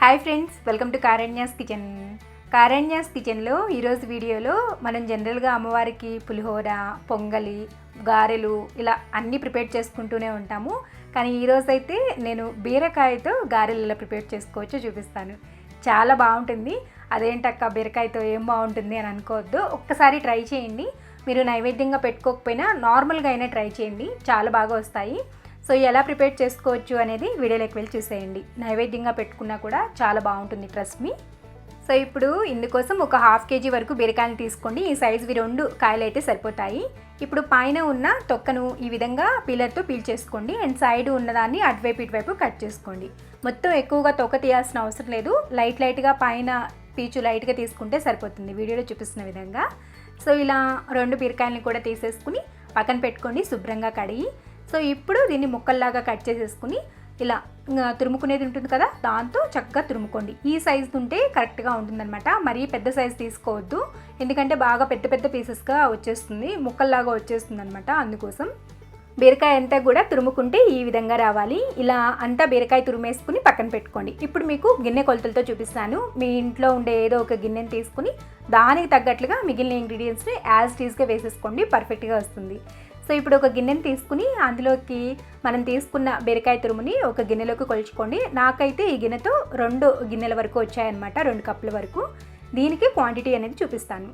Hi friends welcome to Karanya's kitchen Karanya's కిచెన్లో ఈరోజు వీడియోలో మనం జనరల్గా అమ్మవారికి పులిహోర పొంగలి గారెలు ఇలా అన్నీ ప్రిపేర్ చేసుకుంటూనే ఉంటాము. కానీ ఈరోజు అయితే నేను బీరకాయతో గారెలు ఇలా ప్రిపేర్ చేసుకోవచ్చో చూపిస్తాను. చాలా బాగుంటుంది. అదేంటక్క బీరకాయతో ఏం బాగుంటుంది అని అనుకోవద్దు. ఒక్కసారి ట్రై చేయండి. మీరు నైవేద్యంగా పెట్టుకోకపోయినా నార్మల్గా అయినా ట్రై చేయండి. చాలా బాగా వస్తాయి. సో ఎలా ప్రిపేర్ చేసుకోవచ్చు అనేది వీడియోలోకి వెళ్ళి చూసేయండి. నైవేద్యంగా పెట్టుకున్నా కూడా చాలా బాగుంటుంది ట్రస్ట్ మీ సో ఇప్పుడు ఇందుకోసం ఒక హాఫ్ కేజీ వరకు బీరకాయలు తీసుకోండి. ఈ సైజువి రెండు కాయలు అయితే సరిపోతాయి. ఇప్పుడు పైన ఉన్న తొక్కను ఈ విధంగా పీలర్తో పీల్ చేసుకోండి. అండ్ సైడ్ ఉన్నదాన్ని అటువైపు ఇటువైపు కట్ చేసుకోండి. మొత్తం ఎక్కువగా తొక్క తీయాల్సిన అవసరం లేదు. లైట్ లైట్గా పైన పీచు లైట్గా తీసుకుంటే సరిపోతుంది. వీడియోలో చూపిస్తున్న విధంగా. సో ఇలా రెండు బీరకాయలని కూడా తీసేసుకుని పక్కన పెట్టుకోండి. శుభ్రంగా కడిగి సో ఇప్పుడు దీన్ని ముక్కల్లాగా కట్ చేసేసుకుని ఇలా తురుముకునేది ఉంటుంది కదా దాంతో చక్కగా తురుముకోండి. ఈ సైజు ఉంటే కరెక్ట్గా ఉంటుందన్నమాట. మరీ పెద్ద సైజు తీసుకోవద్దు. ఎందుకంటే బాగా పెద్ద పెద్ద పీసెస్గా వచ్చేస్తుంది ముక్కల్లాగా వచ్చేస్తుంది అనమాట అందుకోసం. బీరకాయ అంతా కూడా తురుముకుంటే ఈ విధంగా రావాలి. ఇలా అంతా బీరకాయ తురిమేసుకుని పక్కన పెట్టుకోండి. ఇప్పుడు మీకు గిన్నె కొలతలతో చూపిస్తాను. మీ ఇంట్లో ఉండే ఏదో ఒక గిన్నెని తీసుకుని దానికి తగ్గట్లుగా మిగిలిన ఇంగ్రీడియంట్స్ని యాజ్ టీజ్గా వేసేసుకోండి. పర్ఫెక్ట్గా వస్తుంది. సో ఇప్పుడు ఒక గిన్నెని తీసుకుని అందులోకి మనం తీసుకున్న బీరకాయ తురుముని ఒక గిన్నెలోకి కొలుచుకోండి. నాకైతే ఈ గిన్నెతో రెండు గిన్నెల వరకు వచ్చాయన్నమాట రెండు కప్పుల వరకు. దీనికి క్వాంటిటీ అనేది చూపిస్తాను.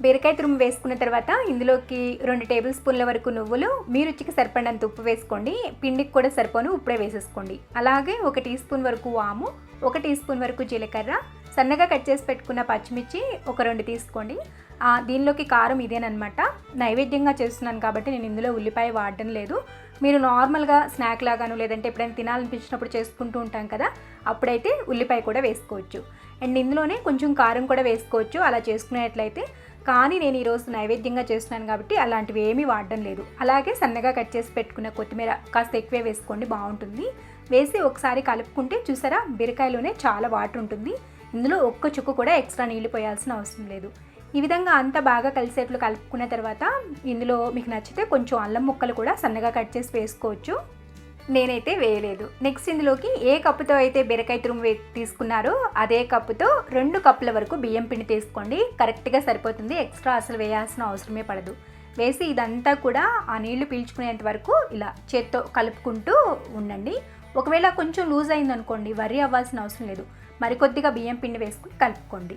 బీరకాయ తురుము వేసుకున్న తర్వాత ఇందులోకి రెండు టేబుల్ స్పూన్ల వరకు నువ్వులు మీ రుచికి సరిపడినంత ఉప్పు వేసుకోండి. పిండికి కూడా సరిపోను ఉప్పుడే వేసేసుకోండి. అలాగే ఒక టీ స్పూన్ వరకు వాము ఒక టీ స్పూన్ వరకు జీలకర్ర సన్నగా కట్ చేసి పెట్టుకున్న పచ్చిమిర్చి ఒక రెండు తీసుకోండి. దీనిలోకి కారం ఇదేనమాట నైవేద్యంగా చేస్తున్నాను కాబట్టి నేను ఇందులో ఉల్లిపాయ వాడడం లేదు. మీరు నార్మల్గా స్నాక్ లాగాను లేదంటే ఎప్పుడైనా తినాలనిపించినప్పుడు చేసుకుంటూ ఉంటాం కదా అప్పుడైతే ఉల్లిపాయ కూడా వేసుకోవచ్చు. అండ్ ఇందులోనే కొంచెం కారం కూడా వేసుకోవచ్చు అలా చేసుకునేట్లయితే. కానీ నేను ఈరోజు నైవేద్యంగా చేస్తున్నాను కాబట్టి అలాంటివి ఏమీ వాడడం లేదు. అలాగే సన్నగా కట్ చేసి పెట్టుకున్న కొత్తిమీర కాస్త ఎక్కువే వేసుకోండి బాగుంటుంది. వేసి ఒకసారి కలుపుకుంటే చూసారా బీరకాయలోనే చాలా వాటర్ ఉంటుంది. ఇందులో ఒక్క చుక్కు కూడా ఎక్స్ట్రా నీళ్ళు పోయాల్సిన అవసరం లేదు. ఈ విధంగా అంతా బాగా కలిసేట్లు కలుపుకున్న తర్వాత ఇందులో మీకు నచ్చితే కొంచెం అల్లం ముక్కలు కూడా సన్నగా కట్ చేసి వేసుకోవచ్చు. నేనైతే వేయలేదు. నెక్స్ట్ ఇందులోకి ఏ కప్పుతో అయితే బీరకాయ తురుము వే తీసుకున్నారో అదే కప్పుతో రెండు కప్పుల వరకు బియ్యం పిండి తీసుకోండి. కరెక్ట్గా సరిపోతుంది. ఎక్స్ట్రా అసలు వేయాల్సిన అవసరమే పడదు. వేసి ఇదంతా కూడా ఆ నీళ్ళు పీల్చుకునేంత వరకు ఇలా చేత్తో కలుపుకుంటూ ఉండండి. ఒకవేళ కొంచెం లూజ్ అయిందనుకోండి వరి అవ్వాల్సిన అవసరం లేదు. మరికొద్దిగా బియ్యం పిండి వేసుకుని కలుపుకోండి.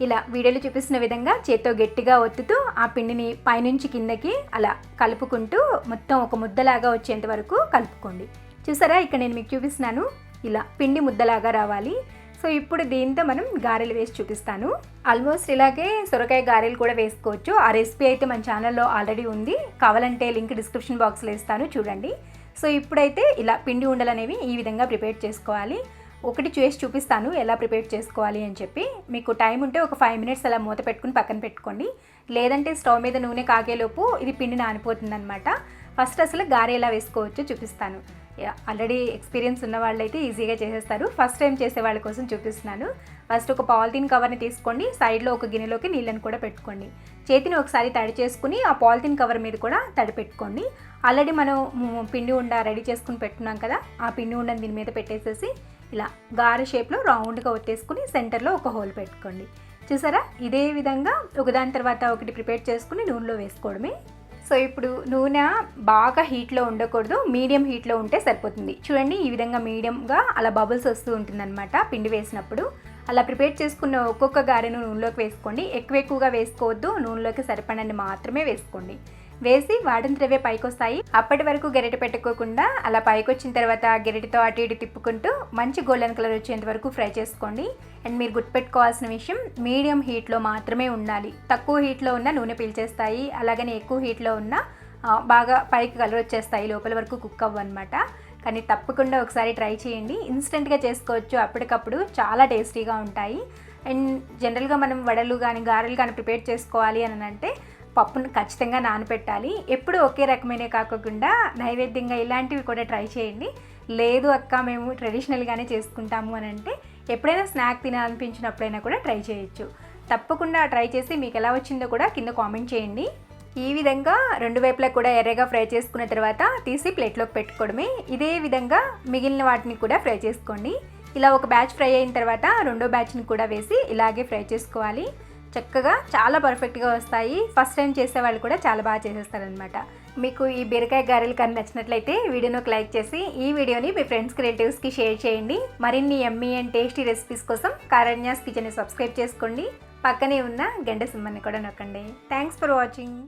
ఇలా వీడియోలో చూపిస్తున్న విధంగా చేత్తో గట్టిగా ఒత్తుతూ ఆ పిండిని పైనుంచి కిందకి అలా కలుపుకుంటూ మొత్తం ఒక ముద్దలాగా వచ్చేంత వరకు కలుపుకోండి. చూసారా? ఇక్కడ నేను మీకు చూపిస్తున్నాను. ఇలా పిండి ముద్దలాగా రావాలి. సో ఇప్పుడు దీంతో మనం గారెలు వేసి చూపిస్తాను. ఆల్మోస్ట్ ఇలాగే సొరకాయ గారెలు కూడా వేసుకోవచ్చు. ఆ రెసిపీ అయితే మన ఛానల్లో ఆల్రెడీ ఉంది. కావాలంటే లింక్ డిస్క్రిప్షన్ బాక్స్లో ఇస్తాను. చూడండి. సో ఇప్పుడైతే ఇలా పిండి ఉండలు అనేవి ఈ విధంగా ప్రిపేర్ చేసుకోవాలి. ఒకటి చేసి చూపిస్తాను ఎలా ప్రిపేర్ చేసుకోవాలి అని చెప్పి. మీకు టైం ఉంటే ఒక ఫైవ్ మినిట్స్ అలా మూత పెట్టుకుని పక్కన పెట్టుకోండి. లేదంటే స్టవ్ మీద నూనె కాగేలోపు ఇది పిండి నానిపోతుంది అనమాట ఫస్ట్ అసలు గారె ఎలా వేసుకోవచ్చో చూపిస్తాను. ఆల్రెడీ ఎక్స్పీరియన్స్ ఉన్న వాళ్ళైతే ఈజీగా చేసేస్తారు. ఫస్ట్ టైం చేసే వాళ్ళ కోసం చూపిస్తున్నాను. ఫస్ట్ ఒక పాలిథిన్ కవర్ని తీసుకోండి. సైడ్లో ఒక గిన్నెలోకి నీళ్ళని కూడా పెట్టుకోండి. చేతిని ఒకసారి తడి చేసుకుని ఆ పాలిథిన్ కవర్ మీద కూడా తడి పెట్టుకోండి. ఆల్రెడీ మనం పిండి ఉండ రెడీ చేసుకుని పెట్టున్నాం కదా ఆ పిండి ఉండని దీని మీద పెట్టేసేసి ఇలా గారె షేప్లో రౌండ్గా ఒత్తేసుకుని సెంటర్లో ఒక హోల్ పెట్టుకోండి. చూసారా? ఇదే విధంగా ఒకదాని తర్వాత ఒకటి ప్రిపేర్ చేసుకుని నూనెలో వేసుకోవడమే. సో ఇప్పుడు నూనె బాగా హీట్లో ఉండకూడదు. మీడియం హీట్లో ఉంటే సరిపోతుంది. చూడండి ఈ విధంగా మీడియంగా అలా బబుల్స్ వస్తూ ఉంటుందన్నమాట పిండి వేసినప్పుడు. అలా ప్రిపేర్ చేసుకున్న ఒక్కొక్క గారెను నూనెలోకి వేసుకోండి. ఎక్కువ ఎక్కువగా వేసుకోవద్దు. నూనెలోకి సరిపడని మాత్రమే వేసుకోండి. వేసి వాడంతరవే పైకొస్తాయి. అప్పటి వరకు గెరెట పెట్టుకోకుండా అలా పైకొచ్చిన తర్వాత గెరెటతో అటు ఇటు తిప్పుకుంటూ మంచి గోల్డెన్ కలర్ వచ్చేంత వరకు ఫ్రై చేసుకోండి. అండ్ మీరు గుర్తుపెట్టుకోవాల్సిన విషయం మీడియం హీట్లో మాత్రమే ఉండాలి. తక్కువ హీట్లో ఉన్న నూనె పీల్చేస్తాయి. అలాగని ఎక్కువ హీట్లో ఉన్న బాగా పైకి కలర్ వచ్చేస్తాయి. లోపల వరకు కుక్ అవ్వనమాట కానీ తప్పకుండా ఒకసారి ట్రై చేయండి. ఇన్స్టెంట్గా చేసుకోవచ్చు. అప్పటికప్పుడు చాలా టేస్టీగా ఉంటాయి. అండ్ జనరల్గా మనం వడలు కానీ గారెలు కానీ ప్రిపేర్ చేసుకోవాలి అని అంటే పప్పును ఖచ్చితంగా నానబెట్టాలి ఎప్పుడు ఒకే రకమైన కాకుండా నైవేద్యంగా ఇలాంటివి కూడా ట్రై చేయండి. లేదు అక్క మేము ట్రెడిషనల్గానే చేసుకుంటాము అని అంటే ఎప్పుడైనా స్నాక్ తినాలనిపించినప్పుడైనా కూడా ట్రై చేయొచ్చు. తప్పకుండా ట్రై చేసి మీకు ఎలా వచ్చిందో కూడా కింద కామెంట్ చేయండి. ఈ విధంగా రెండు వైపులా కూడా ఎర్రగా ఫ్రై చేసుకున్న తర్వాత తీసి ప్లేట్లోకి పెట్టుకోవడమే. ఇదే విధంగా మిగిలిన వాటిని కూడా ఫ్రై చేసుకోండి. ఇలా ఒక బ్యాచ్ ఫ్రై అయిన తర్వాత రెండో బ్యాచ్ని కూడా వేసి ఇలాగే ఫ్రై చేసుకోవాలి. చక్కగా చాలా పర్ఫెక్ట్గా వస్తాయి. ఫస్ట్ టైం చేసే వాళ్ళు కూడా చాలా బాగా చేసేస్తారనమాట మీకు ఈ బీరకాయ గారెలు కానీ నచ్చినట్లయితే వీడియోని ఒక లైక్ చేసి ఈ వీడియోని మీ ఫ్రెండ్స్కి రిలేటివ్స్కి షేర్ చేయండి. మరిన్ని ఎమ్మీ అండ్ టేస్టీ రెసిపీస్ కోసం కారణ్యాస్ కిచెన్ని సబ్స్క్రైబ్ చేసుకోండి. పక్కనే ఉన్న గంట సింహాన్ని కూడా నొక్కండి. Thanks for watching.